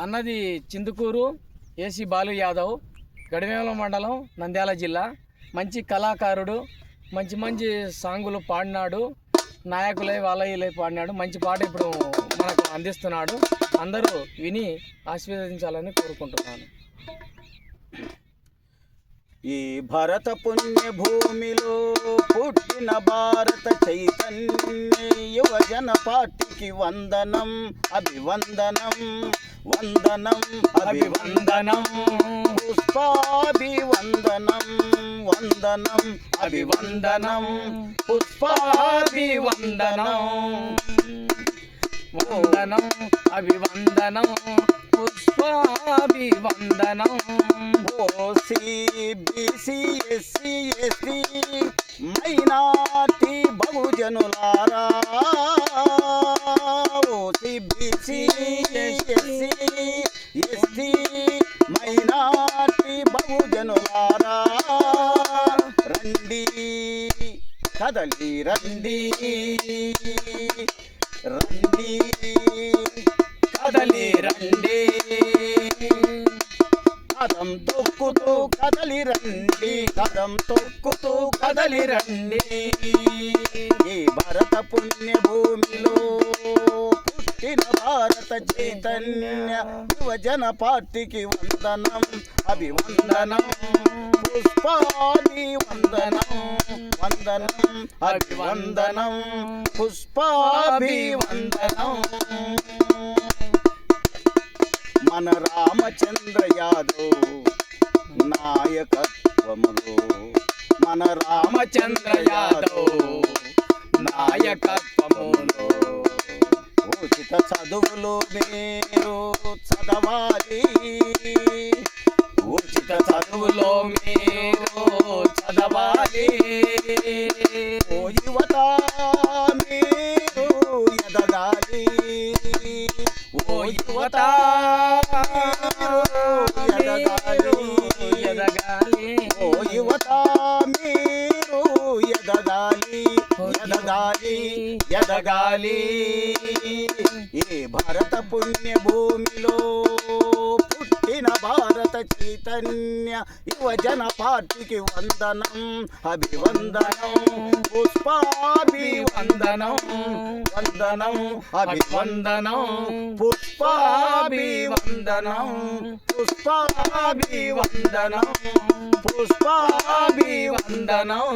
అన్నది చిందుకూరు ఏసీ బాలు యాదవ్ గడివేల మండలం నంద్యాల జిల్లా. మంచి కళాకారుడు మంచి మంచి సాంగులు పాడినాడు నాయకులై వాళ్ళలై పాడినాడు మంచి పాట ఇప్పుడు మనకు అందిస్తున్నాడు. అందరూ విని ఆశీర్వదించాలని కోరుకుంటున్నాను. ఈ భరత పుణ్య భూమిలో పుట్టిన భారత చైతన్య యువజన పార్టీకి వందనం అభివందనం. వందనం అభివందనం. పుష్పాభివందనం. వందనం అభివందనం. పుష్పాభివందనం. వందనం అభివందనం. పుష్పాభివందనం. OC BC SC ST minority బహుజనులారా. SC ST minority బహుజనులారా రండి కదలి రండి రండి కదలి రండి కదం తొక్కుతూ కదలి రండి కదం తొక్కుతూ కదలి రండి. ఈ భరత పుణ్య భూమిలో పుట్టిన భారత చైతన్య యువజన పార్టీకి వందనం అభివందనం. పుష్పాది వందనం వందనం అభివందనం. పుష్పాభివందనం. మన రామచంద్ర యాదవ్ నాయకత్వములో. మన రామచంద్ర యాదవ్ నాయకత్వములో. చదువులు మీరు చదవాలి. ఉచిత చదువులో మీరు చదవాలి. ఓ యువత మీరు ఎదగాలి. ఓ యువత ఎదగాలి. ఎదగాలి. ఓ యువత మీరు ఎదగాలి. ఎదగాలి ఎదగాలి. ఈ భారత పుణ్య భూమిలో పుట్టిన భారత చైతన్య యువజన పార్టీకి వందనం అభివందనం. పుష్పాభివందనం వందనం అభివందనం. పుష్పాభివందనం పుష్పాభివందనం పుష్పాభివందనం.